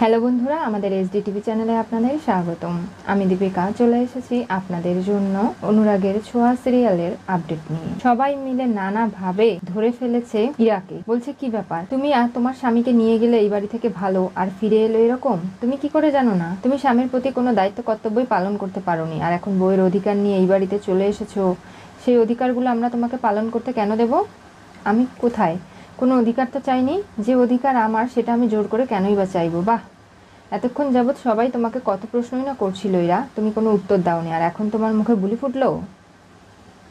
Hello বন্ধুরা, আমাদের SD TV চ্যানেলে আপনাদের স্বাগতম। আমি দীপিকা, চলে এসেছি আপনাদের জন্য অনুরাগের ছোঁয়া সিরিয়ালের আপডেট নিয়ে। সবাই মিলে নানাভাবে ধরে ফেলেছে ইরাকে। বলছে, কি ব্যাপার? তুমি আর তোমার স্বামীকে নিয়ে গেলে এই বাড়ি থেকে ভালো আর ফিরে এলো এরকম? তুমি কি করে জানো না? তুমি স্বামীর প্রতি কোনো দায়িত্ব কর্তব্যই পালন করতে পারোনি। আর এখন বইয়ের অধিকার নিয়ে এই বাড়িতে চলে এসেছ। সেই অধিকারগুলো আমরা তোমাকে পালন করতে কেন দেব? আমি কোথায়? কোনো অধিকার তো চাইনি। যে অধিকার আমার, সেটা আমি জোর করে কেনই বা চাইব? বাহ! এতক্ষণ যাবৎ সবাই তোমাকে কত প্রশ্নই না করছিল এরা। তুমি কোনো উত্তর দাওনি। আর এখন তোমার মুখে বুলি ফুটলো?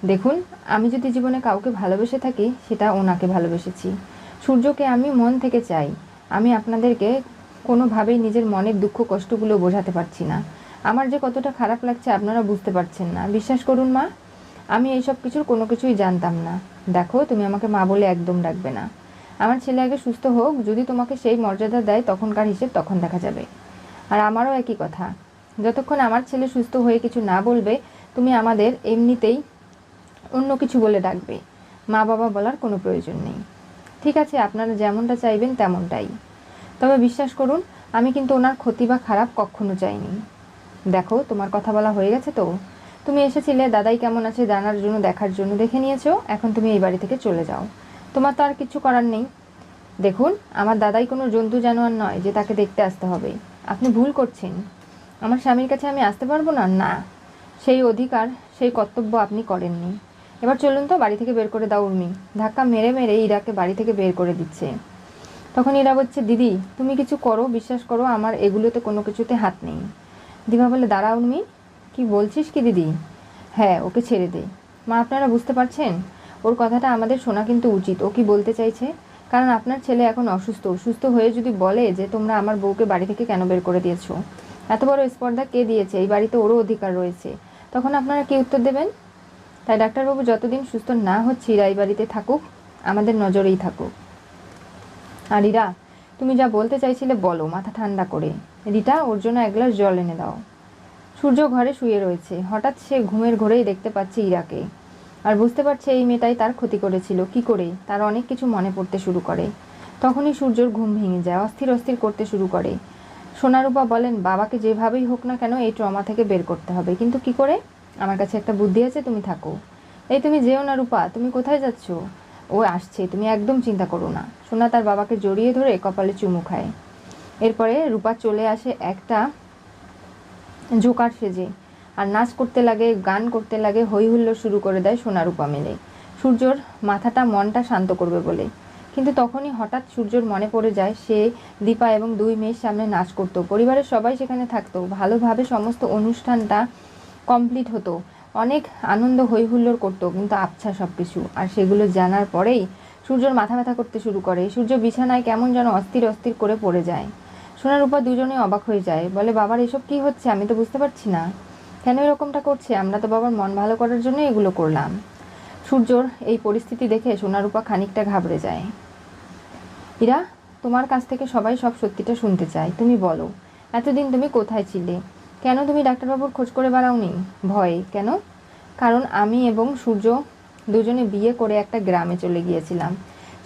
দেখুন, আমি যদি জীবনে কাউকে ভালোবেসে থাকি, সেটা ওনাকে ভালোবেসেছি। সূর্যকে আমি মন থেকে চাই। আমি আপনাদেরকে কোনোভাবেই নিজের মনের দুঃখ, কষ্টগুলো বোঝাতে পারছি না। আমার যে কতটা খারাপ লাগছে আপনারা বুঝতে পারছেন না। বিশ্বাস করুন মা, আমি এইসব কিছুর কোনো কিছুই জানতাম না। দেখো, তুমি আমাকে মা বলে একদম ডাকবে না। আমার ছেলে আগে সুস্থ হোক, যদি তোমাকে সেই মর্যাদা দেয়, তখনকার হিসেব তখন দেখা যাবে। আর আমারও একই কথা। যতক্ষণ আমার ছেলে সুস্থ হয়ে কিছু না বলবে, তুমি আমাদের এমনিতেই অন্য কিছু বলে ডাকবে। মা বাবা বলার কোনো প্রয়োজন নেই। ঠিক আছে, আপনারা যেমনটা চাইবেন তেমনটাই। তবে বিশ্বাস করুন, আমি কিন্তু ওনার ক্ষতি বা খারাপ কখনো চাইনি। দেখো, তোমার কথা বলা হয়ে গেছে তো? তুমি এসেছিলে, দাদাই কেমন আছে জানার জন্য, দেখার জন্য দেখে নিয়েছো, এখন তুমি এই বাড়ি থেকে চলে যাও। তোমার তো আর কিছু করার নেই। দেখুন, আমার দাদাই কোনো জন্তু জানোয়ার নয় যে তাকে দেখতে আসতে হবে। আপনি ভুল করছেন। আমার স্বামীর কাছে আমি আসতে পারব না? না। সেই অধিকার, সেই কর্তব্য আপনি করেননি। এবার চলুন তো, বাড়ি থেকে বের করে দাও উর্মি। ধাক্কা মেরে মেরে ইরাকে বাড়ি থেকে বের করে দিচ্ছে। তখন ইরা বলছে, দিদি, তুমি কিছু করো, বিশ্বাস করো, আমার এগুলোতে কোনো কিছুতে হাত নেই। দিভা বলে দাঁড়া উর্মি কি বলছিস কি দিদি? হ্যাঁ ওকে ছেড়ে দে। মা, আপনারা বুঝতে পারছেন? ওর কথাটা আমাদের শোনা কিন্তু উচিত। ও কি বলতে চাইছে? কারণ আপনার ছেলে এখন অসুস্থ। সুস্থ হয়ে যদি বলে যে তোমরা আমার বউকে বাড়ি থেকে কেন বের করে দিয়েছ? এত বড় স্পর্ধা কে দিয়েছে? এই বাড়িতে ওরও অধিকার রয়েছে। তখন আপনারা কি উত্তর দেবেন? তাই ডাক্তারবাবু, যতদিন সুস্থ না হচ্ছে ইরা এই বাড়িতে থাকুক। আমাদের নজরেই থাকুক। আর ইরা, তুমি যা বলতে চাইছিলে বলো, মাথা ঠান্ডা করে। রিটা, ওর জন্য এক গ্লাস জল এনে দাও। সূর্য ঘরে শুয়ে রয়েছে। হঠাৎ সে ঘুমের ঘোরেই দেখতে পাচ্ছে ইরাকে। আর বুঝতে পারছে এই মেয়েটাই তার ক্ষতি করেছিল। কি করে? তার অনেক কিছু মনে পড়তে শুরু করে। তখনই সূর্যর ঘুম ভেঙে যায়, অস্থির অস্থির করতে শুরু করে। সোনারূপা বলেন, বাবাকে যেভাবেই হোক না কেন এই ট্রমা থেকে বের করতে হবে। কিন্তু কি করে? আমার কাছে একটা বুদ্ধি আছে, তুমি থাকো। এই তুমি যেও না রূপা, তুমি কোথায় যাচ্ছ? ও আসছে, তুমি একদম চিন্তা করো না। সোনা তার বাবাকে জড়িয়ে ধরে কপালে চুমু খায়। এরপরে রূপা চলে আসে একটা জোকার সেজে। আর নাচ করতে লাগে, গান করতে লাগে হই হুল্লোড় শুরু করে দেয় সোনারূপা মেলে। সূর্যর মাথাটা মনটা শান্ত করবে বলে। কিন্তু তখনই হঠাৎ সূর্যর মনে পড়ে যায়, সে, দীপা এবং দুই মেয়ের সামনে নাচ করতো। পরিবারের সবাই সেখানে থাকতো। ভালোভাবে সমস্ত অনুষ্ঠানটা কমপ্লিট হতো। অনেক আনন্দ হই হুল্লোড় করতো, কিন্তু আবছা সব কিছু আর সেগুলো জানার পরেই সূর্যর মাথা ব্যথা করতে শুরু করে। সূর্য বিছানায় কেমন যেন অস্থির অস্থির করে পড়ে যায়। সোনার উপর দুজনে অবাক হয়ে যায়। বলে, বাবার এসব কি হচ্ছে? আমি তো বুঝতে পারছি না। কেন এরকমটা করছে? আমরা তো বাবার মন ভালো করার জন্য এগুলো করলাম। সূর্যর এই পরিস্থিতি দেখে সোনারূপা খানিকটা ঘাবড়ে যায়। ইরা, তোমার কাছ থেকে সবাই সব সত্যিটা শুনতে চায়। তুমি বলো, এতদিন তুমি কোথায় ছিলে? কেন তুমি ডাক্তারবাবুর খোঁজ করে বেড়াওনি? ভয়ে, কেন? কারণ আমি এবং সূর্য দুজনে বিয়ে করে একটা গ্রামে চলে গিয়েছিলাম।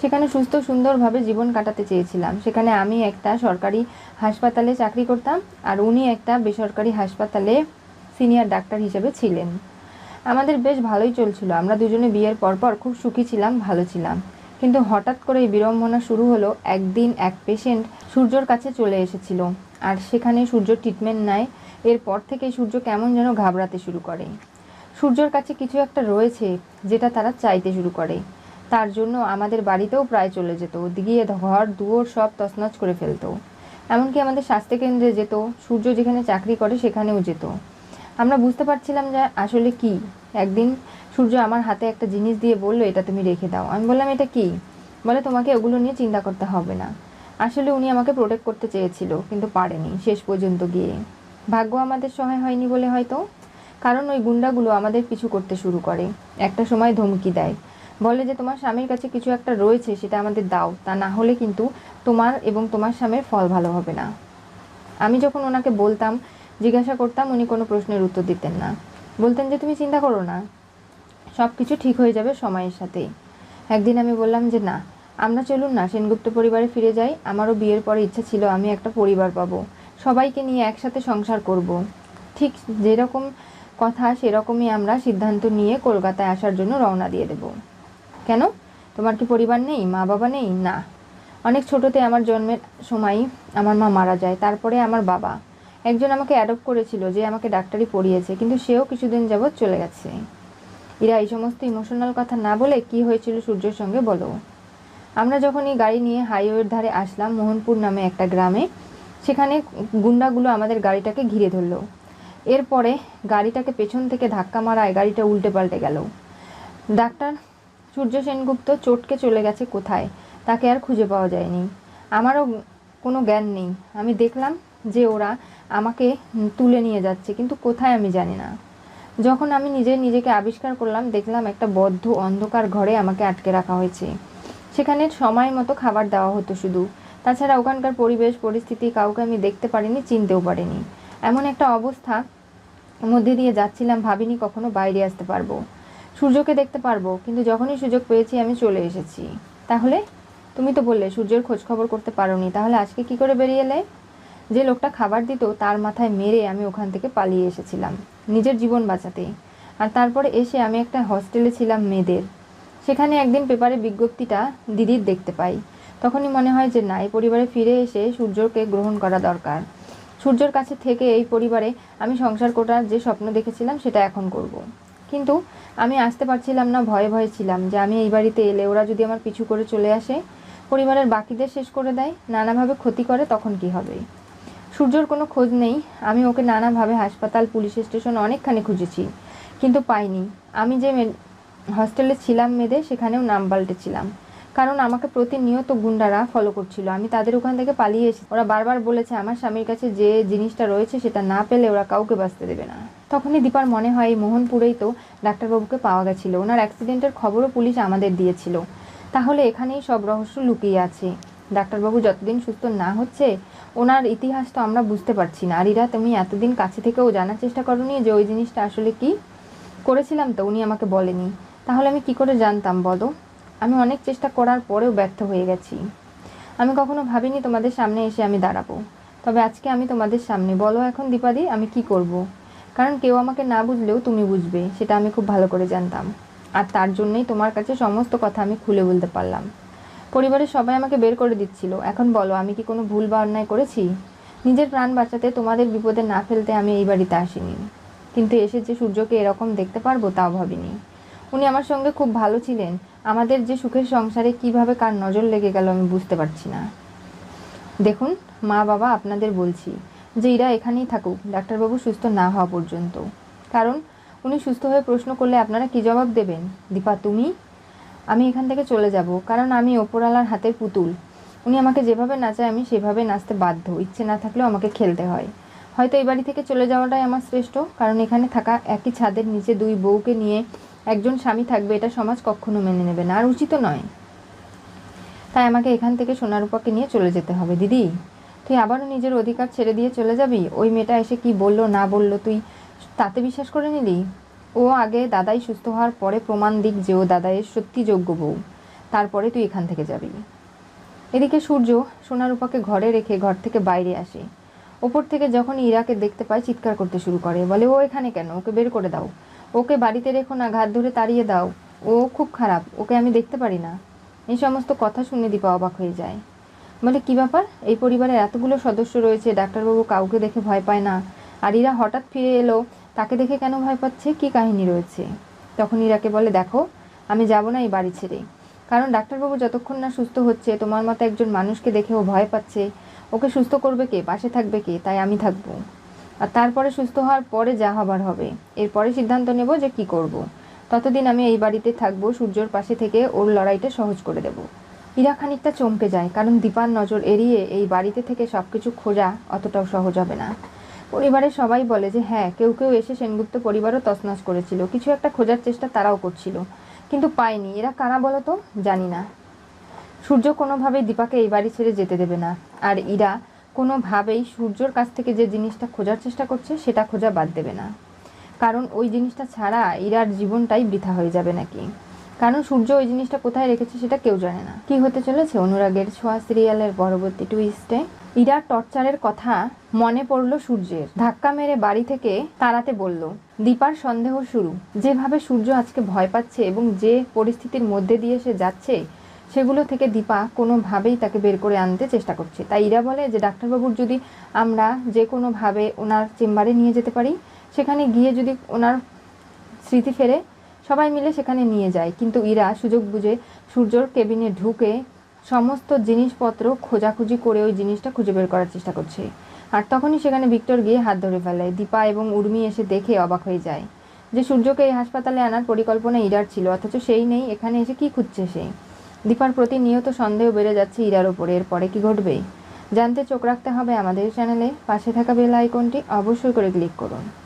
সেখানে সুস্থ, সুন্দরভাবে জীবন কাটাতে চেয়েছিলাম। সেখানে আমি একটা সরকারি হাসপাতালে চাকরি করতাম আর উনি একটা বেসরকারি হাসপাতালে সিনিয়র ডাক্তার হিসেবে ছিলেন। আমাদের বেশ ভালোই চলছিল। আমরা দুজনে বিয়ের পরপর খুব সুখী ছিলাম, ভালো ছিলাম। কিন্তু হঠাৎ করে এই বিড়ম্বনা শুরু হলো। একদিন এক পেশেন্ট সূর্যর কাছে চলে এসেছিল আর সেখানে সূর্য ট্রিটমেন্ট নেয়। এরপর থেকে সূর্য কেমন যেন ঘাবড়াতে শুরু করে। সূর্যর কাছে কিছু একটা রয়েছে যেটা তারা চাইতে শুরু করে। তার জন্য আমাদের বাড়িতেও প্রায় চলে যেত। গিয়ে ঘর, দুয়োর সব তছনছ করে ফেলতো। এমনকি আমাদের স্বাস্থ্যকেন্দ্রে যেত। সূর্য যেখানে চাকরি করে সেখানেও যেত। আমরা বুঝতে পারছিলাম যে আসলে কি? একদিন সূর্য আমার হাতে একটা জিনিস দিয়ে বলল, এটা তুমি রেখে দাও। আমি বললাম, এটা কি? বলে, তোমাকে ওগুলো নিয়ে চিন্তা করতে হবে না। আসলে উনি আমাকে প্রোটেক্ট করতে চেয়েছিল, কিন্তু পারেনি শেষ পর্যন্ত গিয়ে। ভাগ্য আমাদের সহায় হয়নি বলে হয়তো। কারণ ওই গুন্ডাগুলো আমাদের পিছু করতে শুরু করে। একটা সময় ধমকি দেয়। বলে যে তোমার স্বামীর কাছে কিছু একটা রয়েছে, সেটা আমাদের দাও। তা না হলে কিন্তু তোমার এবং তোমার স্বামীর ফল ভালো হবে না। আমি যখন ওনাকে বলতাম, জিজ্ঞাসা করতাম, উনি কোনো প্রশ্নের উত্তর দিতেন না। বলতেন যে, তুমি চিন্তা করো না। সব কিছু ঠিক হয়ে যাবে সময়ের সাথে। একদিন আমি বললাম যে, না, আমরা চলুন না, সেনগুপ্ত পরিবারে ফিরে যাই। আমারও বিয়ের পরে ইচ্ছা ছিল, আমি একটা পরিবার পাবো। সবাইকে নিয়ে একসাথে সংসার করব। ঠিক যেরকম কথা, সেরকমই আমরা সিদ্ধান্ত নিয়ে কলকাতায় আসার জন্য রওনা দিয়ে দেব। কেন? তোমার কি পরিবার নেই? মা বাবা নেই? না। অনেক ছোটতে আমার জন্মের সময় আমার মা মারা যায়, তারপরে আমার বাবা। একজন আমাকে অ্যাডপ্ট করেছিল, যে আমাকে ডাক্তারি পড়িয়েছে, কিন্তু সেও কিছুদিন যাবৎ চলে গেছে। এরা এই সমস্ত ইমোশনাল কথা না বলে কি হয়েছিল সূর্যের সঙ্গে বলো। আমরা যখন এই গাড়ি নিয়ে হাইওয়ের ধারে আসলাম, মোহনপুর নামে একটা গ্রামে, সেখানে গুন্ডাগুলো আমাদের গাড়িটাকে ঘিরে ধরলো। এরপরে গাড়িটাকে পেছন থেকে ধাক্কা মারায় গাড়িটা উল্টে পাল্টে গেল। ডাক্তার সূর্য সেনগুপ্ত চটকে চলে গেছে কোথায়? তাকে আর খুঁজে পাওয়া যায়নি। আমারও কোনো জ্ঞান নেই। আমি দেখলাম যে ওরা আমাকে তুলে নিয়ে যাচ্ছে, কিন্তু কোথায় আমি জানি না। যখন আমি নিজে নিজেকে আবিষ্কার করলাম, দেখলাম একটা বদ্ধ অন্ধকার ঘরে আমাকে আটকে রাখা হয়েছে। সেখানে সময় মতো খাবার দেওয়া হতো শুধু। তাছাড়া ওখানকার পরিবেশ, পরিস্থিতি কাউকে আমি দেখতে পারিনি, চিনতেও পারিনি। এমন একটা অবস্থা মধ্যে দিয়ে যাচ্ছিলাম, ভাবিনি কখনো বাইরে আসতে পারব। সূর্যকে দেখতে পারব, কিন্তু যখনই সুযোগ পেয়েছি আমি চলে এসেছি। তাহলে? তুমি তো বললে সূর্যের খোঁজ খবর করতে পারোনি, তাহলে আজকে কি করে বেরিয়ে এলে? যে লোকটা খাবার দিত তার মাথায় মেরে আমি ওখান থেকে পালিয়ে এসেছিলাম, নিজের জীবন বাঁচাতে। আর তারপরে এসে আমি একটা হস্টেলে ছিলাম মেয়েদের। সেখানে একদিন পেপারে বিজ্ঞপ্তিটা দিদির দেখতে পাই। তখনই মনে হয় যে না, এই পরিবারে ফিরে এসে সূর্যকে গ্রহণ করা দরকার। সূর্যর কাছে থেকে এই পরিবারে আমি সংসার করার যে স্বপ্ন দেখেছিলাম সেটা এখন করব। কিন্তু আমি আসতে পারছিলাম না, ভয়ে ভয়ে ছিলাম যে আমি এই বাড়িতে এলে ওরা যদি আমার পিছু করে চলে আসে, পরিবারের বাকিদের শেষ করে দেয়, নানাভাবে ক্ষতি করে, তখন কি হবে? সূর্যর কোনো খোঁজ নেই, আমি ওকে নানাভাবে হাসপাতাল, পুলিশ স্টেশন অনেকখানি খুঁজেছি, কিন্তু পাইনি। আমি যে হস্টেলে ছিলাম মেয়েদের, সেখানেও নাম পাল্টেছিলাম। কারণ আমাকে প্রতিনিয়ত গুন্ডারা ফলো করছিল। আমি তাদের ওখান থেকে পালিয়ে এসেছি। ওরা বারবার বলেছে, আমার স্বামীর কাছে যে জিনিসটা রয়েছে সেটা না পেলে ওরা কাউকে বাঁচতে দেবে না। তখনই দীপার মনে হয় এই মোহনপুরেই তো ডাক্তারবাবুকে পাওয়া গেছিল। ওনার অ্যাক্সিডেন্টের খবরও পুলিশ আমাদের দিয়েছিল। তাহলে এখানেই সব রহস্য লুকিয়ে আছে। ডাক্তারবাবু যতদিন সুস্থ না হচ্ছে, ওনার ইতিহাস তো আমরা বুঝতে পারছি না। আর ইরা তুমি এতদিন কাছে থেকেও জানার চেষ্টা করনি যে ওই জিনিসটা আসলে কি? করেছিলাম তো, উনি আমাকে বলেনি। তাহলে আমি কি করে জানতাম বলো? আমি অনেক চেষ্টা করার পরেও ব্যর্থ হয়ে গেছি। আমি কখনো ভাবিনি তোমাদের সামনে এসে আমি দাঁড়াবো। তবে আজকে আমি তোমাদের সামনে। বলো এখন, দীপাদি, আমি কি করব। কারণ কেউ আমাকে না বুঝলেও তুমি বুঝবে, সেটা আমি খুব ভালো করে জানতাম। আর তার জন্যই তোমার কাছে সমস্ত কথা আমি খুলে বলতে পারলাম। পরিবারের সবাই আমাকে বের করে দিচ্ছিল। এখন বলো, আমি কি কোনো ভুল বা অন্যায় করেছি? নিজের প্রাণ বাঁচাতে তোমাদের বিপদে না ফেলতে আমি এই বাড়িতে আসিনি। কিন্তু এসে যে সূর্যকে এরকম দেখতে পারব, তাও ভাবিনি। উনি আমার সঙ্গে খুব ভালো ছিলেন। আমাদের যে সুখের সংসারে কীভাবে কার নজর লেগে গেল আমি বুঝতে পারছি না। দেখুন, মা বাবা আপনাদের বলছি যে এরা এখানেই থাকুক, ডাক্তারবাবু সুস্থ না হওয়া পর্যন্ত। কারণ, উনি সুস্থ হয়ে প্রশ্ন করলে আপনারা কি জবাব দেবেন? দীপা, তুমি? আমি এখান থেকে চলে যাব, কারণ আমি ওপরওয়ালার হাতের পুতুল। উনি আমাকে যেভাবে নাচায় আমি সেভাবে নাচতে বাধ্য। ইচ্ছে না থাকলেও আমাকে খেলতে হয়। হয়তো এই বাড়ি থেকে চলে যাওয়াটাই আমার শ্রেষ্ঠ, কারণ এখানে থাকা একই ছাদের নিচে দুই বউকে নিয়ে একজন স্বামী থাকবে, এটা সমাজ কখনো মেনে নেবে না, আর উচিত নয়। তাই আমাকে এখান থেকে সোনারূপাকে নিয়ে চলে যেতে হবে, দিদি। তুই আবারও নিজের অধিকার ছেড়ে দিয়ে চলে যাবি? ওই মেয়েটা এসে কি বলল, না বলল, তুই তাতে বিশ্বাস করে নিলি? ও আগে দাদাই সুস্থ হওয়ার পরে প্রমাণ দিক যে ও দাদাইয়ের সত্যি যোগ্য বউ। তারপরে তুই এখান থেকে যাবি। এদিকে সূর্য সোনারূপাকে ঘরে রেখে ঘর থেকে বাইরে আসে। ওপর থেকে যখন ইরাকে দেখতে পায়, চিৎকার করতে শুরু করে। বলে, ও এখানে কেন? ওকে বের করে দাও। ওকে বাড়িতে রেখো না ঘাত ধরে তাড়িয়ে দাও। ও খুব খারাপ, ওকে আমি দেখতে পারি না। এই সমস্ত কথা শুনে দীপা অবাক হয়ে যায়। বলে, কি ব্যাপার? এই পরিবারের এতগুলো সদস্য রয়েছে, ডাক্তারবাবু কাউকে দেখে ভয় পায় না। আর ইরা হঠাৎ ফিরে এলো, তাকে দেখে কেন ভয় পাচ্ছে? কি কাহিনী রয়েছে? তখন ইরাকে বলে, দেখো, আমি যাব না এই বাড়ি ছেড়ে। কারণ ডাক্তারবাবু যতক্ষণ না সুস্থ হচ্ছে, তোমার মতো একজন মানুষকে দেখে ও ভয় পাচ্ছে। ওকে সুস্থ করবে কে? পাশে থাকবে কে? তাই আমি থাকব। আর তারপরে সুস্থ হওয়ার পরে যা হবার হবে। এরপরে সিদ্ধান্ত নেব যে কি করব। ততদিন আমি এই বাড়িতে থাকব, সূর্যর পাশে থেকে ওর লড়াইটা সহজ করে দেব। ইরা খানিকটা চমকে যায়, কারণ দীপার নজর এড়িয়ে এই বাড়িতে থেকে সব কিছু খোঁজা অতটাও সহজ হবে না। পরিবারের সবাই বলে যে হ্যাঁ কেউ কেউ এসে সেনগুপ্ত পরিবারও তছনছ করেছিল। কিছু একটা খোঁজার চেষ্টা তারাও করছিল, কিন্তু পায়নি। এরা কারা বলো তো? জানি না। সূর্য কোনোভাবেই দীপাকে এই বাড়ি ছেড়ে যেতে দেবে না। আর ইরা কোনোভাবেই সূর্যর কাছ থেকে যে জিনিসটা খোঁজার চেষ্টা করছে, সেটা খোঁজা বাদ দেবে না। কারণ ওই জিনিসটা ছাড়া ইরার জীবনটাই বৃথা হয়ে যাবে নাকি? কারণ সূর্য ওই জিনিসটা কোথায় রেখেছে সেটা কেউ জানে না। কি হতে চলেছে অনুরাগের ছোঁয়া সিরিয়ালের পরবর্তী টুইস্টে ইরা টর্চারের কথা মনে পড়ল সূর্যের। ধাক্কা মেরে বাড়ি থেকে তাড়াতে বলল, দীপার সন্দেহ শুরু। যেভাবে সূর্য আজকে ভয় পাচ্ছে এবং যে পরিস্থিতির মধ্যে দিয়ে সে যাচ্ছে সেগুলো থেকে দীপা কোনোভাবেই তাকে বের করে আনতে চেষ্টা করছে। তাই ইরা বলে যে, ডাক্তারবাবুর যদি আমরা যে কোনোভাবে ওনার চেম্বারে নিয়ে যেতে পারি, সেখানে গিয়ে যদি ওনার স্মৃতি ফেরে, সবাই মিলে সেখানে নিয়ে যায়। কিন্তু ইরা সুযোগ বুঝে সূর্যর কেবিনে ঢুকে সমস্ত জিনিসপত্র খোঁজাখুঁজি করে ওই জিনিসটা খুঁজে বের করার চেষ্টা করছে। আর তখনই সেখানে ভিক্টর গিয়ে হাত ধরে ফেলে। দীপা এবং উর্মি এসে দেখে অবাক হয়ে যায় যে, সূর্যকে এই হাসপাতালে আনার পরিকল্পনা ইরার ছিল, অথচ সেই নেই, এখানে এসে কি খুঁজছে সে? দীপার প্রতিনিয়ত সন্দেহ বেড়ে যাচ্ছে ইরার ওপরে এরপরে কি ঘটবে? জানতে চোখ রাখতে হবে আমাদের চ্যানেলে। পাশে থাকা বেল আইকনটি অবশ্যই করে ক্লিক করুন।